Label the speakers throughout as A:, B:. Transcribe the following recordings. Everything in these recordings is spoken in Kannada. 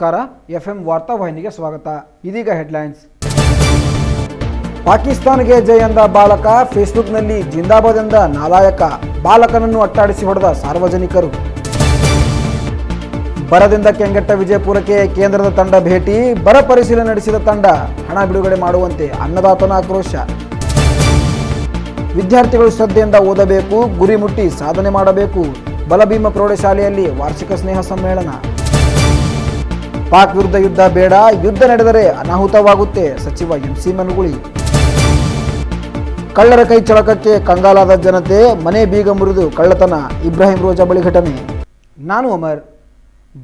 A: ನಮಸ್ಕಾರ ಎಫ್ ಎಂ ವಾರ್ತಾವಾಹಿನಿಗೆ ಸ್ವಾಗತ. ಇದೀಗ ಹೆಡ್ಲೈನ್ಸ್. ಪಾಕಿಸ್ತಾನ್ಗೆ ಜೈ ಎಂದ ಬಾಲಕ, ಫೇಸ್ಬುಕ್ನಲ್ಲಿ ಜಿಂದಾಬಾದ್ ಎಂದ ನಾಲಾಯಕ. ಬಾಲಕನನ್ನು ಅಟ್ಟಾಡಿಸಿ ಹೊಡೆದ ಸಾರ್ವಜನಿಕರು. ಬರದಿಂದ ಕೆಂಗೆಟ್ಟ ವಿಜಯಪುರಕ್ಕೆ ಕೇಂದ್ರದ ತಂಡ ಭೇಟಿ, ಬರ ಪರಿಶೀಲನೆ ನಡೆಸಿದ ತಂಡ ಹಣ ಬಿಡುಗಡೆ ಮಾಡುವಂತೆ ಅನ್ನದಾತನ ಆಕ್ರೋಶ. ವಿದ್ಯಾರ್ಥಿಗಳು ಶ್ರದ್ಧೆಯಿಂದ ಓದಬೇಕು, ಗುರಿ ಮುಟ್ಟಿ ಸಾಧನೆ ಮಾಡಬೇಕು. ಬಲಭೀಮ ಪ್ರೌಢಶಾಲೆಯಲ್ಲಿ ವಾರ್ಷಿಕ ಸ್ನೇಹ ಸಮ್ಮೇಳನ. ಪಾಕ್ ವಿರುದ್ಧ ಯುದ್ಧ ಬೇಡ, ಯುದ್ಧ ನಡೆದರೆ ಅನಾಹುತವಾಗುತ್ತೆ, ಸಚಿವ ಎಂಸಿ ಮನುಗುಳಿ. ಕಳ್ಳರ ಕೈ ಚಳಕಕ್ಕೆ ಕಂಗಾಲಾದ ಜನತೆ, ಮನೆ ಬೀಗ ಮುರಿದು ಕಳ್ಳತನ, ಇಬ್ರಾಹಿಂ ರೋಜಾ ಬಳಿ ಘಟನೆ. ನಾನು ಅಮರ್,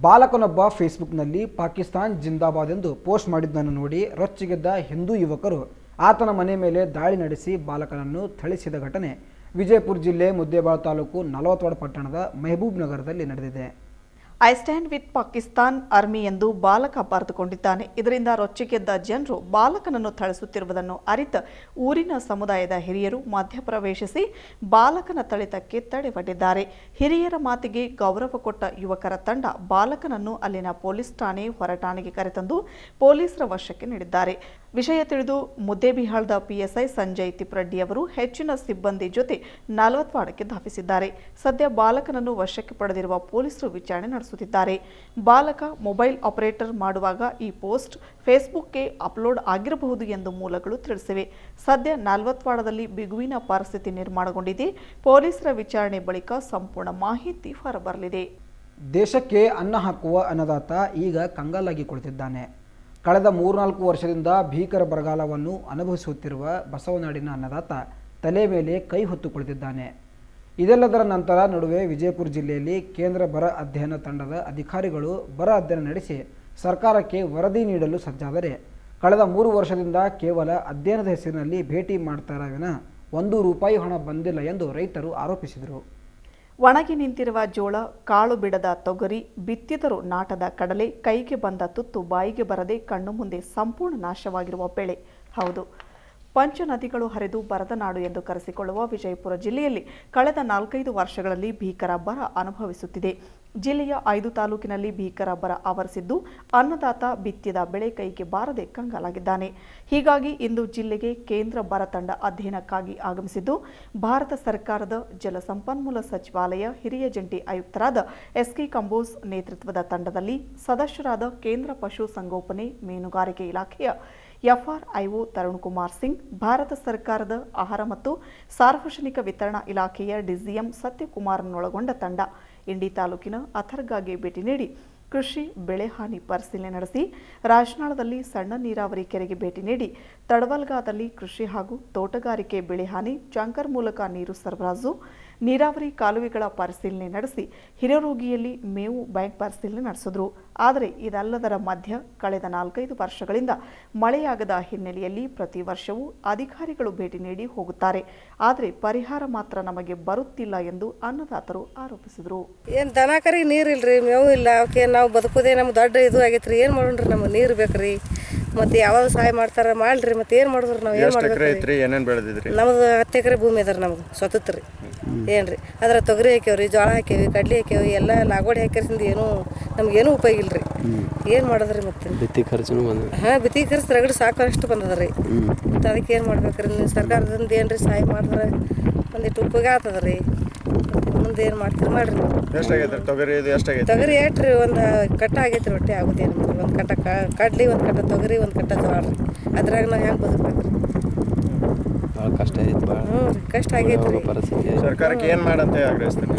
A: ಬಾಲಕನೊಬ್ಬ ಫೇಸ್ಬುಕ್ನಲ್ಲಿ ಪಾಕಿಸ್ತಾನ್ ಜಿಂದಾಬಾದ್ ಎಂದು ಪೋಸ್ಟ್ ಮಾಡಿದ್ದನ್ನು ನೋಡಿ ರೊಚ್ಚಿಗೆದ್ದ ಹಿಂದೂ ಯುವಕರು. ಆತನ ಮನೆ ಮೇಲೆ ದಾಳಿ ನಡೆಸಿ ಬಾಲಕನನ್ನು ಥಳಿಸಿದ ಘಟನೆ. ವಿಜಯಪುರ ಜಿಲ್ಲೆ ಮುದ್ದೇಬಾಳ ತಾಲೂಕು ನಲವತ್ವಾಡ ಪಟ್ಟಣದ ಮೆಹಬೂಬ್ ನಗರದಲ್ಲಿ ನಡೆದಿದೆ.
B: I stand with Pakistan army ಎಂದು ಬಾಲಕ ಬರೆದುಕೊಂಡಿದ್ದಾನೆ ಇದರಿಂದ ರೊಚ್ಚಿಗೆದ್ದ ಜನರು ಬಾಲಕನನ್ನು ಥಳಿಸುತ್ತಿರುವುದನ್ನು ಅರಿತ ಊರಿನ ಸಮುದಾಯದ ಹಿರಿಯರು ಮಧ್ಯಪ್ರವೇಶಿಸಿ ಬಾಲಕನ ಥಳಿತಕ್ಕೆ ತಡೆವಟ್ಟಿದ್ದಾರೆ ಹಿರಿಯರ ಮಾತಿಗೆ ಗೌರವ ಕೊಟ್ಟ ಯುವಕರ ತಂಡ ಬಾಲಕನನ್ನು ಅಲ್ಲಿನ ಪೊಲೀಸ್ ಠಾಣೆ ಹೊರಠಾಣೆಗೆ ಕರೆತಂದು ಪೊಲೀಸರ ವಶಕ್ಕೆ ನೀಡಿದ್ದಾರೆ. ವಿಷಯ ತಿಳಿದು ಮುದ್ದೇಬಿಹಾಳದ ಪಿಎಸ್ಐ ಸಂಜಯ್ ತಿಪ್ರಡ್ಡಿ ಅವರು ಹೆಚ್ಚಿನ ಸಿಬ್ಬಂದಿ ಜೊತೆ ನಲವತ್ವಾಡಕ್ಕೆ ಧಾವಿಸಿದ್ದಾರೆ. ಸದ್ಯ ಬಾಲಕನನ್ನು ವಶಕ್ಕೆ ಪಡೆದಿರುವ ಪೊಲೀಸರು ವಿಚಾರಣೆ ನಡೆಸುತ್ತಿದ್ದಾರೆ. ಬಾಲಕ ಮೊಬೈಲ್ ಆಪರೇಟರ್ ಮಾಡುವಾಗ ಈ ಪೋಸ್ಟ್ ಫೇಸ್ಬುಕ್ಗೆ ಅಪ್ಲೋಡ್ ಆಗಿರಬಹುದು ಎಂದು ಮೂಲಗಳು ತಿಳಿಸಿವೆ. ಸದ್ಯ ನಲವತ್ವಾಡದಲ್ಲಿ ಬಿಗುವಿನ ಪರಿಸ್ಥಿತಿ ನಿರ್ಮಾಣಗೊಂಡಿದೆ. ಪೊಲೀಸರ ವಿಚಾರಣೆ ಬಳಿಕ ಸಂಪೂರ್ಣ ಮಾಹಿತಿ ಹೊರಬರಲಿದೆ.
A: ದೇಶಕ್ಕೆ ಅನ್ನ ಹಾಕುವ ಅನ್ನದಾತ ಈಗ ಕಂಗಾಲಾಗಿ ಕುಳಿತಿದ್ದಾನೆ. ಕಳೆದ ಮೂರ್ನಾಲ್ಕು ವರ್ಷದಿಂದ ಭೀಕರ ಬರಗಾಲವನ್ನು ಅನುಭವಿಸುತ್ತಿರುವ ಬಸವನಾಡಿನ ಅನ್ನದಾತ ತಲೆ ಮೇಲೆ ಕೈ ಹೊತ್ತು ಇದೆಲ್ಲದರ ನಂತರ ನಡುವೆ ವಿಜಯಪುರ ಜಿಲ್ಲೆಯಲ್ಲಿ ಕೇಂದ್ರ ಬರ ಅಧ್ಯಯನ ತಂಡದ ಅಧಿಕಾರಿಗಳು ಬರ ಅಧ್ಯಯನ ನಡೆಸಿ ಸರ್ಕಾರಕ್ಕೆ ವರದಿ ನೀಡಲು ಸಜ್ಜಾದರೆ ಕಳೆದ ಮೂರು ವರ್ಷದಿಂದ ಕೇವಲ ಅಧ್ಯಯನದ ಹೆಸರಿನಲ್ಲಿ ಭೇಟಿ ಮಾಡ್ತಾರ ವಿನ ಒಂದು ರೂಪಾಯಿ ಹಣ ಬಂದಿಲ್ಲ ಎಂದು ರೈತರು ಆರೋಪಿಸಿದರು.
B: ಒಣಗಿ ನಿಂತಿರುವ ಜೋಳ, ಕಾಳು ಬಿಡದ ತೊಗರಿ, ಬಿತ್ತಿದರೂ ನಾಟದ ಕಡಲೆ, ಕೈಗೆ ಬಂದ ತುತ್ತು ಬಾಯಿಗೆ ಬರದೆ ಕಣ್ಣು ಮುಂದೆ ಸಂಪೂರ್ಣ ನಾಶವಾಗಿರುವ ಬೆಳೆ. ಹೌದು. ಪಂಚ ನದಿಗಳು ಹರಿದು ಬರದ ನಾಡು ಎಂದು ಕರೆಸಿಕೊಳ್ಳುವ ವಿಜಯಪುರ ಜಿಲ್ಲೆಯಲ್ಲಿ ಕಳೆದ ನಾಲ್ಕೈದು ವರ್ಷಗಳಲ್ಲಿ ಭೀಕರ ಬರ ಅನುಭವಿಸುತ್ತಿದೆ. ಜಿಲ್ಲೆಯ ಐದು ತಾಲೂಕಿನಲ್ಲಿ ಭೀಕರ ಬರ ಆವರಿಸಿದ್ದು ಅನ್ನದಾತ ಬಿತ್ತಿದ ಬೆಳೆ ಕೈಗೆ ಬಾರದೆ ಕಂಗಾಲಾಗಿದ್ದಾನೆ. ಹೀಗಾಗಿ ಇಂದು ಜಿಲ್ಲೆಗೆ ಕೇಂದ್ರ ಬರ ತಂಡ ಅಧ್ಯಯನಕ್ಕಾಗಿ ಆಗಮಿಸಿದ್ದು, ಭಾರತ ಸರ್ಕಾರದ ಜಲಸಂಪನ್ಮೂಲ ಸಚಿವಾಲಯ ಹಿರಿಯ ಜಂಟಿ ಆಯುಕ್ತರಾದ ಎಸ್ಕೆ ಕಂಬೋಸ್ ನೇತೃತ್ವದ ತಂಡದಲ್ಲಿ ಸದಸ್ಯರಾದ ಕೇಂದ್ರ ಪಶು ಸಂಗೋಪನೆ ಮೀನುಗಾರಿಕೆ ಇಲಾಖೆಯ ಎಫ್ಆರ್ಐಒ ತರುಣ್ ಕುಮಾರ್ ಸಿಂಗ್, ಭಾರತ ಸರ್ಕಾರದ ಆಹಾರ ಮತ್ತು ಸಾರ್ವಜನಿಕ ವಿತರಣಾ ಇಲಾಖೆಯ ಡಿಸಿಎಂ ಸತ್ಯಕುಮಾರ್ನೊಳಗೊಂಡ ತಂಡ ಇಂಡಿ ತಾಲೂಕಿನ ಅಥರ್ಗಾಗೆ ಭೇಟಿ ನೀಡಿ ಕೃಷಿ ಬೆಳೆ ಹಾನಿ ಪರಿಶೀಲನೆ ನಡೆಸಿ ರಾಜನಾಳದಲ್ಲಿ ಸಣ್ಣ ನೀರಾವರಿ ಕೆರೆಗೆ ಭೇಟಿ ನೀಡಿ ತಡವಲ್ಗಾದಲ್ಲಿ ಕೃಷಿ ಹಾಗೂ ತೋಟಗಾರಿಕೆ ಬೆಳೆ ಹಾನಿ ಮೂಲಕ ನೀರು ಸರಬರಾಜು, ನೀರಾವರಿ ಕಾಲುವೆಗಳ ಪರಿಶೀಲನೆ ನಡೆಸಿ ಹಿರರೋಗಿಯಲ್ಲಿ ಮೇವು ಬ್ಯಾಂಕ್ ಪರಿಶೀಲನೆ ನಡೆಸಿದ್ರು. ಆದರೆ ಇದಲ್ಲದರ ಮಧ್ಯ ಕಳೆದ ನಾಲ್ಕೈದು ವರ್ಷಗಳಿಂದ ಮಳೆಯಾಗದ ಹಿನ್ನೆಲೆಯಲ್ಲಿ ಪ್ರತಿ ವರ್ಷವೂ ಅಧಿಕಾರಿಗಳು ಭೇಟಿ ನೀಡಿ ಹೋಗುತ್ತಾರೆ. ಆದರೆ ಪರಿಹಾರ ಮಾತ್ರ ನಮಗೆ ಬರುತ್ತಿಲ್ಲ ಎಂದು ಅನ್ನದಾತರು ಆರೋಪಿಸಿದರು.
C: ಏನು ದನ ಕರಿಗೆ ನೀರಿಲ್ರಿ ಮೇವು ಇಲ್ಲ ಅವಕ್ಕೆ ನಾವು ಬದುಕೋದೇ ನಮ್ಮ ದೊಡ್ಡ ಇದು ಆಗೈತ್ರಿ. ಏನು ಮಾಡೋಣ್ರಿ ನಮಗೆ ನೀರು ಬೇಕ್ರಿ? ಮತ್ತೆ ಯಾವಾಗ ಸಹಾಯ ಮಾಡ್ತಾರ ಮಾಡ್ರಿ ಮತ್ತೆ ಏನು ಮಾಡಿದ್ರು ನಾವು ಏನು
D: ಎಷ್ಟು ಏನೇನ್
C: ಮಾಡ್ಬೇಕು
D: ಐತ್ರಿ ಏನೇನು ಬೆಳೆದಿದ್ರಿ?
C: ನಮ್ದು ಹತ್ತು ಎಕರೆ ಭೂಮಿ ಅದ್ರ ನಮ್ಗೆ ಸ್ವತಂತ್ರ ಏನ್ರಿ ಏನು ರೀ ಅದ್ರ ತೊಗರಿ ಹಾಕ್ಯಾವ್ರಿ ಜೋಳ ಹಾಕ್ಯಾವಿ ಕಡ್ಲಿ ಹಾಕ್ಯಾವಿ ಎಲ್ಲ ನಾಗೋಡಿ ಹಾಕ್ಯಾರಿಂದ ಏನೂ ನಮ್ಗೇನು ಉಪಯೋಗ ಇಲ್ರಿ. ಏನು ಮಾಡೋದ್ರಿ ಮತ್ತೆ?
E: ಬಿತ್ತಿ ಖರ್ಚು
C: ಹಾಂ ಬಿತ್ತಿ ಖರ್ಚು ರಗಡ್ ಸಾಕಷ್ಟು ಬಂದದ್ರಿ. ಮತ್ತೆ ಮತ್ತು ಅದಕ್ಕೆ ಏನು ಮಾಡ್ಬೇಕ್ರಿ? ನೀವು ಸರ್ಕಾರದಿಂದ ಏನು ರೀ ಸಹಾಯ ಮಾಡಿದ್ರೆ? ಒಂದಿಟ್ಟು ಉಪಯೋಗ ಆಗ್ತದ ರೀ ಮುಂದೆ ಏನು ಮಾಡ್ತೀರಿ ಮಾಡ್ರಿ
D: ತೊಗರಿ ಇದು ಎಷ್ಟಾಗೈತಿ
C: ತೊಗರಿ ಏಟ್ರಿ ಒಂದು ಕಟ್ಟ ಆಗೈತೆ ರೊಟ್ಟಿ ಆಗುತ್ತೆ ಒಂದು ಕಟ್ಟ ಕ- ಕಡ್ಲಿ ಒಂದು ಕಟ್ಟ ತೊಗರಿ ಒಂದು ಕಟ್ಟ ಜೋಳ ರೀ ಅದ್ರಾಗ ನಾವು ಹೆಂಗೆ ಬದುಕ್ಬೇಕು ರೀ
E: ಭಾಳ ಕಷ್ಟ ಐತಿ ಭಾಳ
C: ಹ್ಞೂ ರೀ ಕಷ್ಟ ಆಗೈತೆ ರೀ
E: ಪರಿಸ್ಥಿತಿ
D: ಸರ್ಕಾರಕ್ಕೆ ಏನು ಮಾಡಂತ ಆಗ್ರಹಿಸ್ತೀನಿ?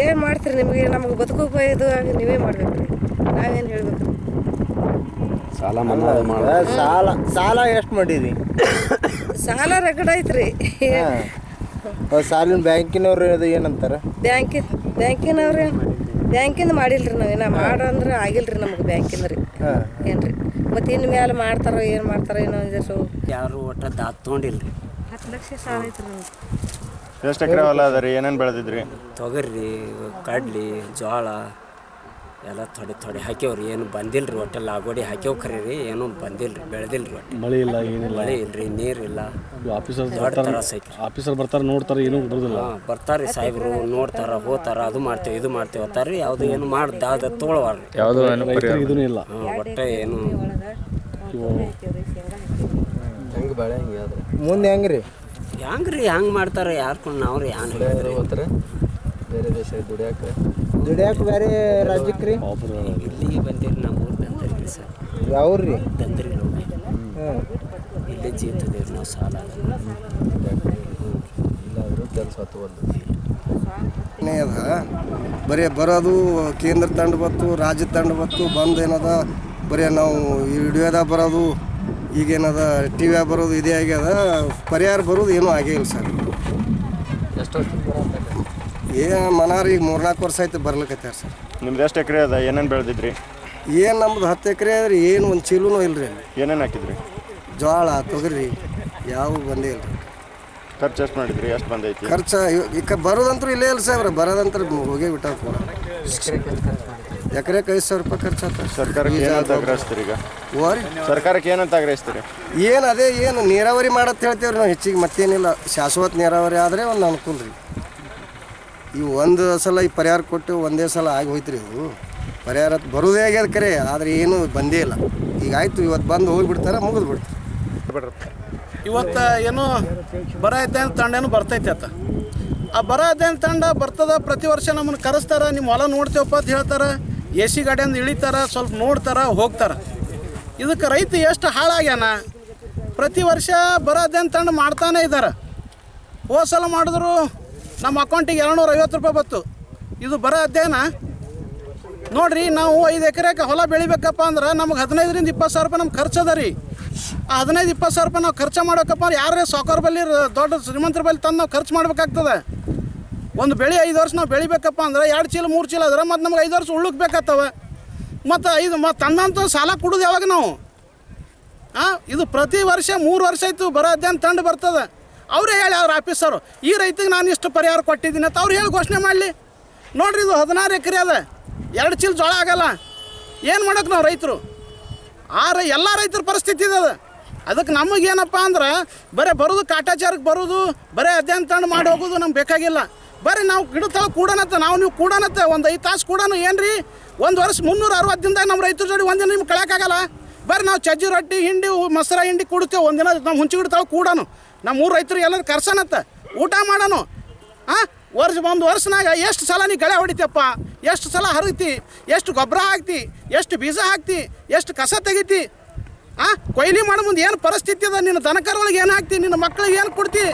C: ಏನು ಮಾಡ್ತೀರಿ ನಿಮಗೆ? ನಮಗೆ ಬದುಕು ಇದು ಆಗಿ ನೀವೇ ಮಾಡ್ಬೇಕು ರೀ ನಾವೇನು ಹೇಳ್ಬೇಕು?
E: ಸಾಲ ಮನ್ನಾ ಮಾಡ
F: ಸಾಲ ಸಾಲ ಎಷ್ಟು ಮಾಡಿರಿ
C: ಸಾಲ ರಗಡ ಐತ್ರಿ.
F: ಸಾಲಿನ ಬ್ಯಾಂಕಿನವ್ರು ಅದು ಏನಂತಾರೆ?
C: ಬ್ಯಾಂಕಿನ ಬ್ಯಾಂಕಿನವ್ರು ಬ್ಯಾಂಕಿಂದ ಮಾಡಿಲ್ರಿ ನಾವೇನ ಮಾಡಂದ್ರೆ ಆಗಿಲ್ರಿ ನಮ್ಗೆ ಬ್ಯಾಂಕಿಂದ ರೀ. ಏನು ರೀ ಮತ್ತು ಇನ್ನು ಮೇಲೆ ಮಾಡ್ತಾರೋ ಏನು ಮಾಡ್ತಾರೋ ಏನೋ ಒಂದಿಷ್ಟು
G: ಯಾರು ಒಟ್ಟ ದಾತ್ ತೊಗೊಂಡಿಲ್ರಿ.
C: ಹತ್ತು ಲಕ್ಷ ಸಾಲ ಐತ್ರಿ ನಮ್ಗೆ
D: ಎಷ್ಟು ಎಕರೆ ಹೊಲ ಅದ ರೀ? ಏನೇನು ಬೆಳೆದಿದ್ರಿ?
G: ತೊಗರಿ ಕಡ್ಲಿ ಜೋಳ ಎಲ್ಲ ಥೊಡೆ ಥೊಡೆ ಹಾಕ್ಯವ್ರಿ. ಏನು ಬಂದಿಲ್ಲ ರೀ ಒಟ್ಟೆ ಲಾಗೋಡಿ ಹಾಕ್ಯವ್ ಖರೀ ರೀ ಏನೂ ಬಂದಿಲ್ಲ ರೀ ಬೆಳೆದಿಲ್ಲ ರೀ ಒಟ್ಟೆ.
H: ಮಳೆ ಇಲ್ಲ ಏನಿಲ್ಲ.
G: ಮಳೆ ಇಲ್ರಿ ನೀರಿಲ್ಲ
H: ಆಫೀಸರ್
G: ದೊಡ್ಡ
H: ಬರ್ತಾರೆ
G: ತ್ರಾಸ ಐತ್ರಿ.
H: ಆಫೀಸರ್ ಬರ್ತಾರೆ ನೋಡ್ತಾರೆ ಏನೂ ಬರೋದಿಲ್ಲ.
G: ಹಾಂ ಬರ್ತಾರೆ ಸಾಹೇಬ್ರು ನೋಡ್ತಾರ ಹೋತಾರ ಅದು ಮಾಡ್ತೇವೆ ಇದು ಮಾಡ್ತೇವೆ ಅಂತಾರೆ ಯಾವುದು ಏನು ಮಾಡ್ದ ಅದು
D: ಯಾವುದು
H: ಇದೂ ಇಲ್ಲ.
G: ಹಾಂ ಒಟ್ಟೆ ಏನು
E: ಹೆಂಗೆ ಬೆಳೆ ಹೆಂಗೆ ಮುಂದೆ ಹೆಂಗೆ
F: ಮುಂದೆ ಹೆಂಗ್ರಿ
G: ರೀ ಹೆಂಗೆ ಮಾಡ್ತಾರೆ ಯಾರ್ಕೊಂಡು ನಾವು ರೀ ಯಾನ್ ಹೇಳಿದ್ರಿ.
E: ಬೇರೆ ದೇಶ ದುಡಿಯಾಕೆ
F: ದುಡಿಯಾಕ ಬೇರೆ ರಾಜ್ಯಕ್ಕೆ ರೀ?
G: ಇಲ್ಲಿಗೆ ಬಂದಿರಿ ನಮ್ಮ ಊರು ದಂದರಿ ಸರ್.
F: ಯಾವ್ರಿ
G: ತಂದ್ರಿ ನೋಡಿ
F: ಹ್ಞೂ
G: ಇಲ್ಲೇ ಜೀತದೇವ್ರಿ ನಾವು ಸಾಲ
E: ಇಲ್ಲಾದರೂ ಕೆಲಸ
I: ಅದ ಬರೀ ಬರೋದು ಕೇಂದ್ರ ತಂಡ ಬತ್ತು ರಾಜ್ಯ ತಂಡ ಬತ್ತು ಬಂದು ಏನದ? ಬರೀ ನಾವು ಈ ವಿಡಿಯೋದಾಗ ಬರೋದು ಈಗೇನದ ಟಿ ವ್ಯಾಗ ಬರೋದು ಇದೇ ಆಗ್ಯದ? ಪರಿಹಾರ ಬರೋದು ಏನೂ ಆಗೇ ಇಲ್ಲ ಸರ್.
E: ಎಷ್ಟು
I: ಏ ಮನಾರ ಈಗ ಮೂರ್ನಾಲ್ಕು ವರ್ಷ ಆಯ್ತು ಬರ್ಲಿಕ್ಕತ್ತಾರ ಸರ್.
D: ನಿಮ್ದು ಎಷ್ಟು ಎಕರೆ ಅದ? ಏನೇನು ಬೆಳೆದಿದ್ರಿ?
I: ಏನು ನಮ್ದು ಹತ್ತು ಎಕರೆ ಅದ್ರಿ ಏನು ಒಂದು ಚೀಲೂ ಇಲ್ಲ ರೀ
D: ಏನೇನು ಹಾಕಿದ್ರಿ?
I: ಜೋಳ ತೊಗರಿ ಯಾವ ಬಂದೇ ಇಲ್ಲ ರೀ
D: ಖರ್ಚು ಎಷ್ಟು ಮಾಡಿದ್ರಿ? ಎಷ್ಟು ಬಂದೈತಿ?
I: ಖರ್ಚು ಈಗ ಬರೋದಂತೂ ಇಲ್ಲೇ ಇಲ್ಲ ಸರ್ ಬರೋದಂತ್ರ ಹೋಗಿ ಬಿಟ್ಟ ಎಕರೆಗೆ ಐದು ಸಾವಿರ ರೂಪಾಯಿ ಖರ್ಚು ಆಗ್ತದೆ
D: ಸರ್ಕಾರಕ್ಕೆ ಏನಂತ ಆಗ್ರಹಿಸ್ತೀರಿ ಈಗ?
I: ಓರಿ
D: ಸರ್ಕಾರಕ್ಕೆ ಏನಂತ ಆಗ್ರಹಿಸ್ತೀರಿ?
I: ಏನು ಅದೇ ಏನು ನೀರಾವರಿ ಮಾಡತ್ ಹೇಳ್ತೇವ್ರಿ ನಾವು ಹೆಚ್ಚಿಗೆ ಮತ್ತೇನಿಲ್ಲ. ಶಾಶ್ವತ ನೀರಾವರಿ ಆದರೆ ಒಂದು ಅನುಕೂಲ ರೀ ಇವು ಒಂದು ಸಲ ಈ ಪರಿಹಾರ ಕೊಟ್ಟು ಒಂದೇ ಸಲ ಆಗಿ ಹೋಯ್ತು ರೀ ಇದು ಪರಿಹಾರ ಬರೋದೇ ಆಗ್ಯದ ಕರೆ, ಆದರೆ ಏನು ಬಂದೇ ಇಲ್ಲ. ಈಗ ಆಯಿತು ಇವತ್ತು ಬಂದು ಹೋಗಿಬಿಡ್ತಾರೆ, ಮುಗಿದು ಬಿಡ್ತಾರೆ
J: ಇವತ್ತು ಏನು ಬರ ಅಧ್ಯಯನ ತಂಡೇನು ಬರ್ತೈತೆ ಆತ ಆ ಬರ ಅಂತ ತಂಡ ಬರ್ತದ, ಪ್ರತಿ ವರ್ಷ ನಮ್ಮನ್ನು ಕರೆಸ್ತಾರೆ ನಿಮ್ಮ ಹೊಲ ನೋಡ್ತೇವಪ್ಪ ಅಂತ ಹೇಳ್ತಾರೆ. ಎ ಸಿ ಗಾಡಿಯಿಂದ ಇಳಿತಾರೆ, ಸ್ವಲ್ಪ ನೋಡ್ತಾರ, ಹೋಗ್ತಾರ. ಇದಕ್ಕೆ ರೈತ ಎಷ್ಟು ಹಾಳಾಗ್ಯಾನ? ಪ್ರತಿ ವರ್ಷ ಬರ ಅಧ್ಯಯನ ತಂಡ ಮಾಡ್ತಾನೆ ಇದ್ದಾರೆ ಹೋದ ಸಲ ಮಾಡಿದ್ರು ನಮ್ಮ ಅಕೌಂಟಿಗೆ ಎರಡುನೂರ ಐವತ್ತು ರೂಪಾಯಿ ಬತ್ತು ಇದು ಬರ ಅಧ್ಯಯನ? ನೋಡ್ರಿ, ನಾವು ಐದು ಎಕರೆಗೆ ಹೊಲ ಬೆಳಿಬೇಕಪ್ಪ ಅಂದ್ರೆ ನಮ್ಗೆ ಹದಿನೈದರಿಂದ ಇಪ್ಪತ್ತು ಸಾವಿರ ರೂಪಾಯಿ ನಮ್ಗೆ ಖರ್ಚದ ರೀ. ಆ ಹದಿನೈದು, ಇಪ್ಪತ್ತು ಸಾವಿರ ರೂಪಾಯಿ ನಾವು ಖರ್ಚು ಮಾಡೋಕಪ್ಪ ಅಂದ್ರೆ ಯಾರೇ ಸಾಕೋರ್ ಬಲ್ಲಿ ದೊಡ್ಡ ಶ್ರೀಮಂತರ ಬಲ್ಲಿ ತಂದು ನಾವು ಖರ್ಚು ಮಾಡ್ಬೇಕಾಗ್ತದೆ. ಒಂದು ಬೆಳೆ ಐದು ವರ್ಷ ನಾವು ಬೆಳಿಬೇಕಪ್ಪ ಅಂದ್ರೆ ಎರಡು ಚೀಲ, ಮೂರು ಚೀಲ ಆದ್ರೆ ಮತ್ತು ನಮ್ಗೆ ಐದು ವರ್ಷ ಉಳ್ಳುಕ್ ಬೇಕಾಗ್ತವೆ. ಮತ್ತು ಐದು, ಮತ್ತು ತಂದಂತ ಸಾಲ ಕೊಡೋದು ಯಾವಾಗ ನಾವು? ಹಾಂ ಇದು ಪ್ರತಿ ವರ್ಷ ಮೂರು ವರ್ಷ ಆಯಿತು ಬರೋ ಅಧ್ಯಯನ ತಂಡ ಬರ್ತದೆ. ಅವರೇ ಹೇಳಿ, ಅವ್ರ ಆಫೀಸರು, ಈ ರೈತಿಗೆ ನಾನು ಇಷ್ಟು ಪರಿಹಾರ ಕೊಟ್ಟಿದ್ದೀನಿ ಅಂತ ಅವ್ರು ಹೇಳಿ ಘೋಷಣೆ ಮಾಡಲಿ. ನೋಡ್ರಿ ಇದು ಹದಿನಾರು ಎಕರೆ ಅದ, ಎರಡು ಚೀಲ ಜೋಳ ಆಗಲ್ಲ. ಏನು ಮಾಡೋಕೆ ನಾವು ರೈತರು? ಆ ರೈ ಎಲ್ಲ ರೈತರ ಪರಿಸ್ಥಿತಿ ಇದೆ ಅದು. ಅದಕ್ಕೆ ನಮಗೇನಪ್ಪ ಅಂದ್ರೆ, ಬರೀ ಬರೋದು ಕಾಟಾಚಾರಕ್ಕೆ ಬರೋದು, ಬರೀ ಅಧ್ಯಯನ ತಂಡ ಮಾಡಿ ಹೋಗೋದು ನಮ್ಗೆ ಬೇಕಾಗಿಲ್ಲ. ಬರೀ ನಾವು ಗಿಡ ತಳ ಕೂಡನತ್ತ, ನಾವು ನೀವು ಕೂಡನತ್ತ, ಒಂದು ಐದು ತಾಸು ಕೂಡನು ಏನು ಒಂದು ವರ್ಷ ಮುನ್ನೂರ ಅರವತ್ತು ದಿನದಾಗ ನಮ್ಮ ರೈತರ ಜೋಡಿ ಒಂದಿನ ನಿಮ್ಗೆ ಕಳೆಯೋಕ್ಕಾಗಲ್ಲ ಬರೀ ನಾವು ಚಜ್ಜಿ ರೊಟ್ಟಿ, ಹಿಂಡಿ, ಮೊಸರ ಹಿಂಡಿ ಕುಡ್ತೇವೆ ಒಂದಿನ ನಾವು ಹುಂಚಿ ಗಿಡ ತಳ ಕೂಡನು. ನಮ್ಮ ಊರು ರೈತರು ಎಲ್ಲರೂ ಕರ್ಸನತ್ತ ಊಟ ಮಾಡೋನು. ಹಾಂ ವರ್ಷ ಒಂದು ವರ್ಷನಾಗ ಎಷ್ಟು ಸಲ ನೀ ಗಳೆ ಹೊಡಿತಪ್ಪ ಎಷ್ಟು ಸಲ ಹರಿತಿ? ಎಷ್ಟು ಗೊಬ್ಬರ ಹಾಕ್ತಿ? ಎಷ್ಟು ಬೀಜ ಹಾಕ್ತಿ? ಎಷ್ಟು ಕಸ ತೆಗಿತಿ? ಆ? ಕೊಯ್ಲಿ ಮಾಡೋ ಮುಂದೆ ಏನು ಪರಿಸ್ಥಿತಿ ಅದ? ನಿನ್ನ ದನಕರುಗಳಿಗೆ ಏನು ಹಾಕ್ತಿ? ನಿನ್ನ ಮಕ್ಕಳಿಗೆ ಏನು ಕೊಡ್ತಿ?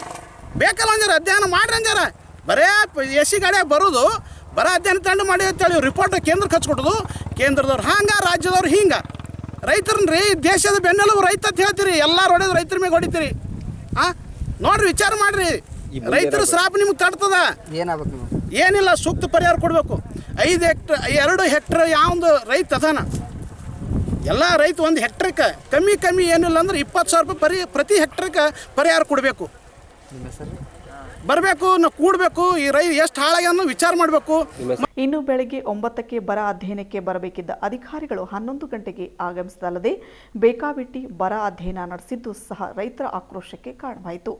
J: ಬೇಕಲ್ಲ ಅಂಜಾರ ಅಧ್ಯಯನ ಮಾಡ್ರಿ ಅಂಜಾರ ಬರೇ ಎ ಸಿ ಗಾಡಿಯಾಗ ಬರೋದು. ಬರ ಅಧ್ಯಯನ ತಂಡ ಮಾಡಿ ಅಂತೇಳಿ ರಿಪೋರ್ಟ್ ಕೇಂದ್ರಕ್ಕೆ ಹಚ್ಕೊಡೋದು ಕೇಂದ್ರದವ್ರು ಹಂಗೆ, ರಾಜ್ಯದವ್ರು ಹಿಂಗೆ. ರೈತರನ್ನ ರೀ ದೇಶದ ಬೆನ್ನೆಲುಬು ರೈತ ಅಂತ ಹೇಳ್ತೀರಿ. ಎಲ್ಲರೂ ಹೊಡೆದು ರೈತರ ಮೇಲೆ ಹೊಡಿತೀರಿ. ಆ? ನೋಡ್ರಿ ವಿಚಾರ ಮಾಡ್ರಿ. ರೈತರ ಶ್ರಾಪ ನಿಮ್ಗೆ ತಡ್ತದ
A: ಏನಾಗ್ಬೇಕು
J: ಏನಿಲ್ಲ ಸೂಕ್ತ ಪರಿಹಾರ ಕೊಡಬೇಕು. ಐದು ಹೆಕ್ಟ್ರ್ ಎರಡು ಹೆಕ್ಟ್ರ್ ಯಾವೊಂದು ರೈತ ಅದಾನ? ಎಲ್ಲ ರೈತ ಒಂದು ಹೆಕ್ಟ್ರಕ್ಕೆ ಕಮ್ಮಿ ಕಮ್ಮಿ ಏನಿಲ್ಲ ಅಂದ್ರೆ ಇಪ್ಪತ್ತು ಸಾವಿರ ರೂಪಾಯಿ ಪರಿ ಪ್ರತಿ ಹೆಕ್ಟ್ರಕ್ಕೆ ಪರಿಹಾರ ಕೊಡಬೇಕು. ಬರಬೇಕು ನಾವು ಕೂಡಬೇಕು ಈ ರೈ ಎಷ್ಟು ಹಾಳಾಗ್ಯಾನ ವಿಚಾರ ಮಾಡಬೇಕು.
B: ಇನ್ನು ಬೆಳಗ್ಗೆ ಒಂಬತ್ತಕ್ಕೆ ಬರ ಅಧ್ಯಯನಕ್ಕೆ ಬರಬೇಕಿದ್ದ ಅಧಿಕಾರಿಗಳು ಹನ್ನೊಂದು ಗಂಟೆಗೆ ಆಗಮಿಸಿದಲ್ಲದೆ ಬೇಕಾಬಿಟ್ಟಿ ಬರ ಅಧ್ಯಯನ ನಡೆಸಿದ್ದು ಸಹ ರೈತರ ಆಕ್ರೋಶಕ್ಕೆ ಕಾರಣವಾಯಿತು.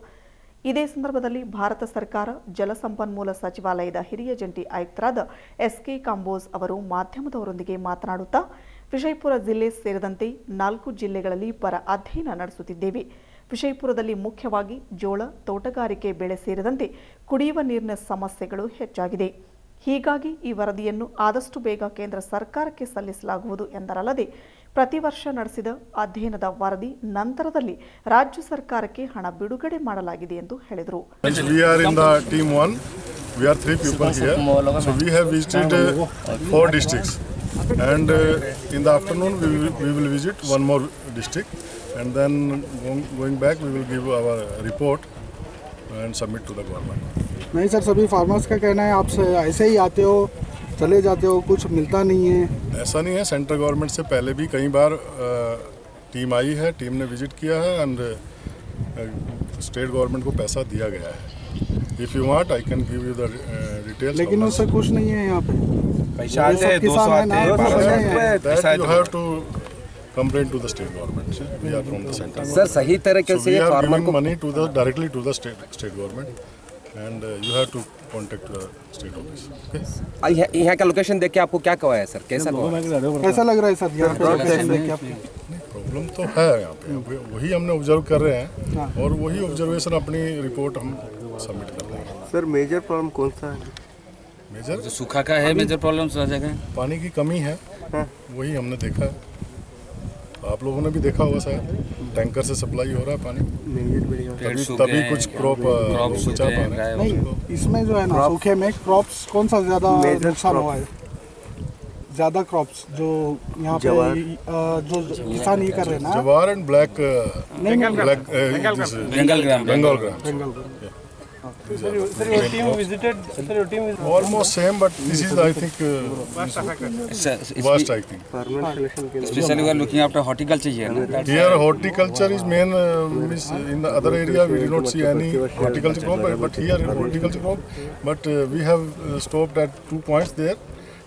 B: ಇದೇ ಸಂದರ್ಭದಲ್ಲಿ ಭಾರತ ಸರ್ಕಾರ ಜಲಸಂಪನ್ಮೂಲ ಸಚಿವಾಲಯದ ಹಿರಿಯ ಜಂಟಿ ಆಯುಕ್ತರಾದ ಎಸ್ಕೆ ಕಾಂಬೋಸ್ ಅವರು ಮಾಧ್ಯಮದವರೊಂದಿಗೆ ಮಾತನಾಡುತ್ತಾ ವಿಜಯಪುರ ಜಿಲ್ಲೆ ಸೇರಿದಂತೆ ನಾಲ್ಕು ಜಿಲ್ಲೆಗಳಲ್ಲಿ ಬರ ಅಧ್ಯಯನ ನಡೆಸುತ್ತಿದ್ದೇವೆ. ವಿಜಯಪುರದಲ್ಲಿ ಮುಖ್ಯವಾಗಿ ಜೋಳ ತೋಟಗಾರಿಕೆ ಬೆಳೆ ಸೇರಿದಂತೆ ಕುಡಿಯುವ ನೀರಿನ ಸಮಸ್ಯೆಗಳು ಹೆಚ್ಚಾಗಿದೆ ಹೀಗಾಗಿ ಈ ವರದಿಯನ್ನು ಆದಷ್ಟು ಬೇಗ ಕೇಂದ್ರ ಸರ್ಕಾರಕ್ಕೆ ಸಲ್ಲಿಸಲಾಗುವುದು ಎಂದರಲ್ಲದೆ ಪ್ರತಿ ವರ್ಷ ನಡೆಸಿದ ಅಧ್ಯಯನದ ವರದಿ ನಂತರದಲ್ಲಿ ರಾಜ್ಯ ಸರ್ಕಾರಕ್ಕೆ ಹಣ ಬಿಡುಗಡೆ ಮಾಡಲಾಗಿದೆ ಎಂದು ಹೇಳಿದರು.
K: And uh, in the afternoon, we will visit one more district. And then going, going back, we will give our report and submit to the government.
L: नहीं सर सभी फार्मर्स का कहना है आप स- ऐसे ही आते हो चले जाते हो कुछ मिलता नहीं है।
K: ऐसा नहीं है सेंट्रल गवर्नमेंट से पहले भी कई बार टीम आई है टीम ने विज़िट किया है एंड स्टेट गवर्नमेंट को पैसा दिया गया है। If you want I can give you the details
L: लेकिन उससे कुछ नहीं है यहाँ पे। पैसे आते हैं, 200 आते हैं, 1200 आते हैं,
K: Have to the state government. see. We are from the center.
M: Sir सही तरीके
K: So
M: से ये फार्मर को
K: money to the directly to the state state government, and uh, you have to contact the state office. Okay.
M: यहाँ का लोकेशन देख के आपको क्या कहा है सर कैसा
L: कैसा लग रहा है सर यहाँ पे location देख के आपको?
K: प्रॉब्लम तो है यहाँ पे वही हमने ऑब्ज़र्व कर रहे हैं और वही ऑब्जर्वेशन अपनी रिपोर्ट हम सबमिट कर रहे हैं
I: सर मेजर प्रॉब्लम कौन सा है
K: मेजर
E: सूखा का है मेजर प्रॉब्लम आ जाएगा
K: पानी की कमी है वही हमने देखा है आप लोगों ने भी देखा होगा शायद। टैंकर से सप्लाई हो रहा है पानी। तभी तभी कुछ क्रॉप बचा पा रहे हैं
L: इसमें जो है ना सूखे में क्रॉप्स कौन सा ज़्यादा नुकसान हुआ है? ज़्यादा क्रॉप्स जो यहाँ पे जो किसान ये कर रहे हैं ना।
K: Jowar and black black
E: Bengal gram.
K: Bengal gram
L: Sir, your team visited.
K: Sir, your team is almost same, but this is I think uh, worst. I think.
E: Especially we are looking after horticulture here.
K: Here horticulture is main. Uh, in the other area we did not see any horticulture crop, but here horticulture crop. But uh, we have stopped at two points there,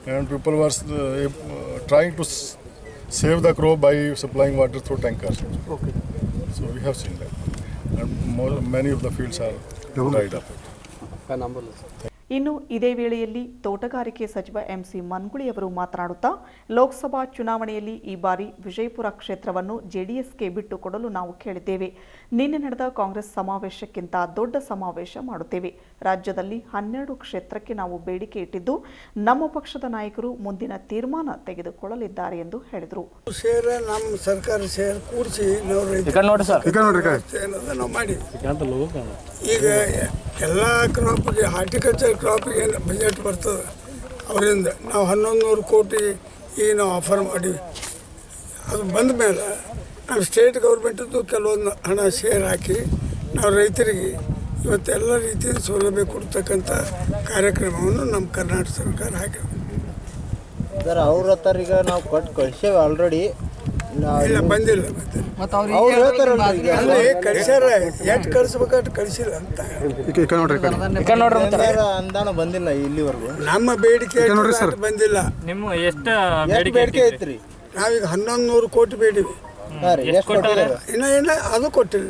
K: and people were trying to save the crop by supplying water through tankers.
L: Okay.
K: So we have seen that, and more, many of the fields are.
B: ಇನ್ನು ಇದೇ ವೇಳೆಯಲ್ಲಿ ತೋಟಗಾರಿಕೆ ಸಚಿವ ಎಂಸಿ ಮನ್ಗುಳಿಯವರು ಮಾತನಾಡುತ್ತಾ ಲೋಕಸಭಾ ಚುನಾವಣೆಯಲ್ಲಿ ಈ ಬಾರಿ ವಿಜಯಪುರ ಕ್ಷೇತ್ರವನ್ನು ಜೆಡಿಎಸ್ಗೆ ಬಿಟ್ಟುಕೊಡಲು ನಾವು ಕೇಳಿದ್ದೇವೆ. ನಿನ್ನೆ ನಡೆದ ಕಾಂಗ್ರೆಸ್ ಸಮಾವೇಶಕ್ಕಿಂತ ದೊಡ್ಡ ಸಮಾವೇಶ ಮಾಡುತ್ತೇವೆ. ರಾಜ್ಯದಲ್ಲಿ ಹನ್ನೆರಡು ಕ್ಷೇತ್ರಕ್ಕೆ ನಾವು ಬೇಡಿಕೆ ಇಟ್ಟಿದ್ದು ನಮ್ಮ ಪಕ್ಷದ ನಾಯಕರು ಮುಂದಿನ ತೀರ್ಮಾನ ತೆಗೆದುಕೊಳ್ಳಲಿದ್ದಾರೆ ಎಂದು ಹೇಳಿದರು.
N: ನಮ್ಮ ಸರ್ಕಾರ
E: ಸೇರ್
N: ಕೂಡಿಸಿ ಈಗ ಎಲ್ಲ ಕ್ರಾಪಿಗೆ ಹಾರ್ಟಿಕಲ್ಚರ್ ಕ್ರಾಪಿಗೆ ಬಜೆಟ್ ಬರ್ತದೆ. ಅವರಿಂದ ನಾವು ಹನ್ನೊಂದು ನೂರು ಕೋಟಿ ಏನು ಆಫರ್ ಮಾಡಿ ಅದು ಬಂದ ಮೇಲೆ ನಮ್ಮ ಸ್ಟೇಟ್ ಗೌರ್ಮೆಂಟದ್ದು ಕೆಲವೊಂದು ಹಣ ಶೇರ್ ಹಾಕಿ ನಾವು ರೈತರಿಗೆ ಇವತ್ತೆಲ್ಲ ರೀತಿಯ ಸೌಲಭ್ಯ ಕೊಡ್ತಕ್ಕಂಥ ಕಾರ್ಯಕ್ರಮವನ್ನು ನಮ್ಮ ಕರ್ನಾಟಕ ಸರ್ಕಾರ ಹಾಕಿದೆ.
F: ಸರ್ ಅವ್ರ ಹತ್ರ ಈಗ ನಾವು ಕೊಟ್ಟು ಕಳ್ಸೇವೆ ಆಲ್ರೆಡಿ
N: ಇಲ್ಲ ಬಂದಿಲ್ಲ ಮತ್ತೆ
F: ಅವ್ರು ಹೇಳ್ತಾರಲ್ಲ ಈಗ.
N: ಅಲ್ಲಿ ಕಳಿಸ್ಯಾರ ಎಷ್ಟು ಕಳಿಸ್ಬೇಕಾದ್ರೆ ಕಳಿಸಿಲ್ಲ ಅಂತ.
F: ಏನಾರ ಅನುದಾನ ಬಂದಿಲ್ಲ ಇಲ್ಲಿವರೆಗೂ.
N: ನಮ್ಮ ಬೇಡಿಕೆ ಬಂದಿಲ್ಲ.
E: ನಿಮ್ಮ ಎಷ್ಟು
F: ಎಷ್ಟು ಬೇಡಿಕೆ ಐತ್ರಿ?
N: ನಾವೀಗ ಹನ್ನೊಂದು ನೂರು ಕೋಟಿ ಬೇಡಿವಿ. ಇನ್ನ ಇನ್ನ ಅದು ಕೊಟ್ಟಿಲ್ಲ.